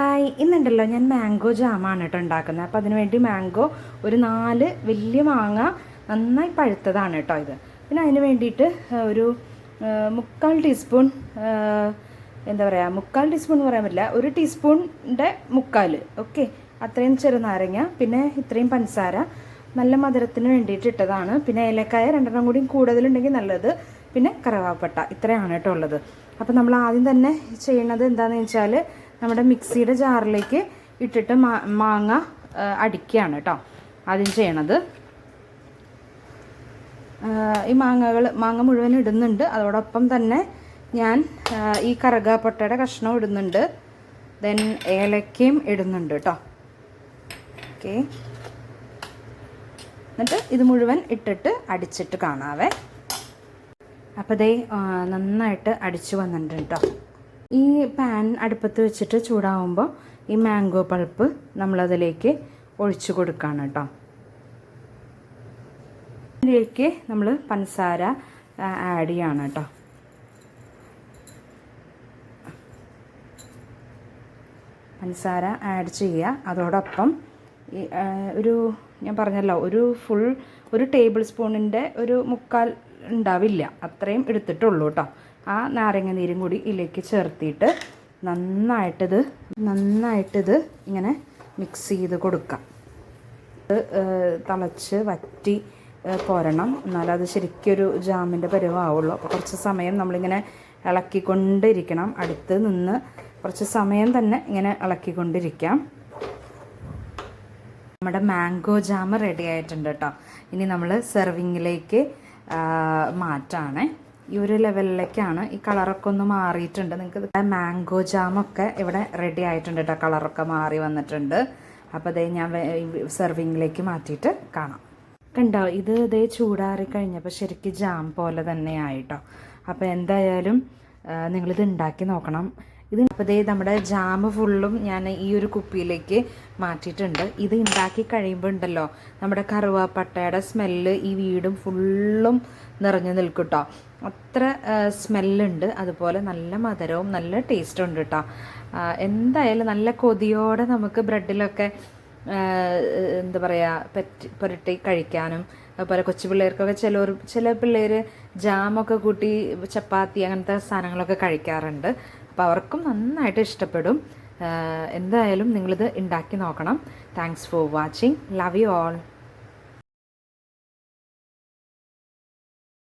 Hi ഇന്നുണ്ടല്ലോ ഞാൻ mango ജാമാണ് കേട്ടോ ഉണ്ടാക്കുന്നത്. അപ്പോൾ അതിനുവേണ്ടി മാംഗോ ഒരു നാല് വലിയ മാങ്ങ നന്നായി പഴുത്തതാണ് കേട്ടോ ഇത്. പിന്നെ അതിന് വേണ്ടിയിട്ട് ഒരു മുക്കാൽ ടീസ്പൂൺ എന്താ പറയുക മുക്കാൽ ടീസ്പൂൺ എന്ന് പറയാൻ പറ്റില്ല ഒരു ടീസ്പൂണിന്റെ മുക്കാൽ ഓക്കെ അത്രയും ചെറുനാരങ്ങ പിന്നെ ഇത്രയും പഞ്ചസാര. നല്ല മധുരത്തിന് വേണ്ടിയിട്ട് ഇട്ടതാണ്. പിന്നെ ഏലക്കായ രണ്ടെണ്ണം കൂടി കൂടുതലുണ്ടെങ്കിൽ നല്ലത്. പിന്നെ കറവാപ്പട്ട ഇത്രയാണ് കേട്ടോ ഉള്ളത്. അപ്പോൾ നമ്മൾ ആദ്യം തന്നെ ചെയ്യുന്നത് എന്താണെന്ന് വെച്ചാൽ നമ്മുടെ മിക്സിയുടെ ജാറിലേക്ക് ഇട്ടിട്ട് മാങ്ങ അടിക്കുകയാണ് കേട്ടോ ആദ്യം ചെയ്യണത്. ഈ മാങ്ങകൾ മാങ്ങ മുഴുവൻ ഇടുന്നുണ്ട്. അതോടൊപ്പം തന്നെ ഞാൻ ഈ കറുകാപ്പട്ടയുടെ കഷ്ണം ഇടുന്നുണ്ട്. ദെൻ ഏലക്കയും ഇടുന്നുണ്ട് കേട്ടോ ഓക്കെ. എന്നിട്ട് ഇത് മുഴുവൻ ഇട്ടിട്ട് അടിച്ചിട്ട് കാണാവേ. അപ്പോൾ ദേ നന്നായിട്ട് അടിച്ചു വന്നിട്ടുണ്ട് കേട്ടോ ഈ പാൻ അടുപ്പത്ത് വെച്ചിട്ട് ചൂടാവുമ്പോൾ ഈ മാംഗോ പൾപ്പ് നമ്മളതിലേക്ക് ഒഴിച്ചു കൊടുക്കുകയാണ് കേട്ടോ ഇതിലേക്ക് നമ്മൾ പഞ്ചസാര ആഡ് ചെയ്യാണ് കേട്ടോ പഞ്ചസാര ആഡ് ചെയ്യുക. അതോടൊപ്പം ഒരു ഞാൻ പറഞ്ഞല്ലോ ഒരു ഫുൾ ഒരു ടേബിൾ സ്പൂണിന്റെ ഒരു മുക്കാൽ ഉണ്ടാവില്ല. അത്രയും എടുത്തിട്ടുള്ളൂ കേട്ടോ ആ നാരങ്ങ നീരും കൂടി ഇതിലേക്ക് ചേർത്തിയിട്ട് നന്നായിട്ടിത് നന്നായിട്ടിത് ഇങ്ങനെ മിക്സ് ചെയ്ത് കൊടുക്കാം. ഇത് തിളച്ച് വറ്റി പോരണം. എന്നാലും അത് ശരിക്കൊരു ജാമിന്റെ പരുവാവുള്ളൂ. അപ്പോൾ കുറച്ച് സമയം നമ്മളിങ്ങനെ ഇളക്കിക്കൊണ്ടിരിക്കണം. അടുത്ത് നിന്ന് കുറച്ച് സമയം തന്നെ ഇങ്ങനെ ഇളക്കിക്കൊണ്ടിരിക്കാം. നമ്മുടെ മാംഗോ ജാം റെഡി ആയിട്ടുണ്ട് കേട്ടോ. ഇനി നമ്മൾ സെർവിങ്ങിലേക്ക് മാറ്റാണ്. ഈ ഒരു ലെവലിലേക്കാണ് ഈ കളറൊക്കെ ഒന്ന് മാറിയിട്ടുണ്ട്. നിങ്ങൾക്ക് മാംഗോ ജാമൊക്കെ ഇവിടെ റെഡി ആയിട്ടുണ്ട് കേട്ടോ കളറൊക്കെ മാറി വന്നിട്ടുണ്ട്. അപ്പോൾ അതേ ഞാൻ സെർവിങ്ങിലേക്ക് മാറ്റിയിട്ട് കാണാം. കണ്ടോ? ഇത് ഇതേ ചൂടാറി കഴിഞ്ഞപ്പോൾ ശരിക്കും ജാം പോലെ തന്നെ ആയിട്ടോ. അപ്പോൾ എന്തായാലും നിങ്ങളിത് ഉണ്ടാക്കി നോക്കണം. ഇത് അപ്പോൾ ദേ നമ്മുടെ ജാമ് ഫുള്ളും ഞാൻ ഈ ഒരു കുപ്പിയിലേക്ക് മാറ്റിയിട്ടുണ്ട്. ഇത് ഉണ്ടാക്കി കഴിയുമ്പോൾ ഉണ്ടല്ലോ നമ്മുടെ കറുവാപ്പട്ടയുടെ സ്മെല്ല് ഈ വീടും ഫുള്ളും നിറഞ്ഞു നിൽക്കും കേട്ടോ അത്ര സ്മെല്ലുണ്ട്. അതുപോലെ നല്ല മധുരവും നല്ല ടേസ്റ്റും ഉണ്ട് കേട്ടോ എന്തായാലും നല്ല കൊതിയോടെ നമുക്ക് ബ്രെഡിലൊക്കെ എന്താ പറയുക പറ്റി പുരട്ടി കഴിക്കാനും അതുപോലെ കൊച്ചു പിള്ളേർക്കൊക്കെ ചില ചില പിള്ളേർ ജാമൊക്കെ കൂട്ടി ചപ്പാത്തി അങ്ങനത്തെ സാധനങ്ങളൊക്കെ കഴിക്കാറുണ്ട്. അപ്പോൾ അവർക്കും നന്നായിട്ട് ഇഷ്ടപ്പെടും. എന്തായാലും നിങ്ങളിത് ഉണ്ടാക്കി നോക്കണം. Thanks for watching love you all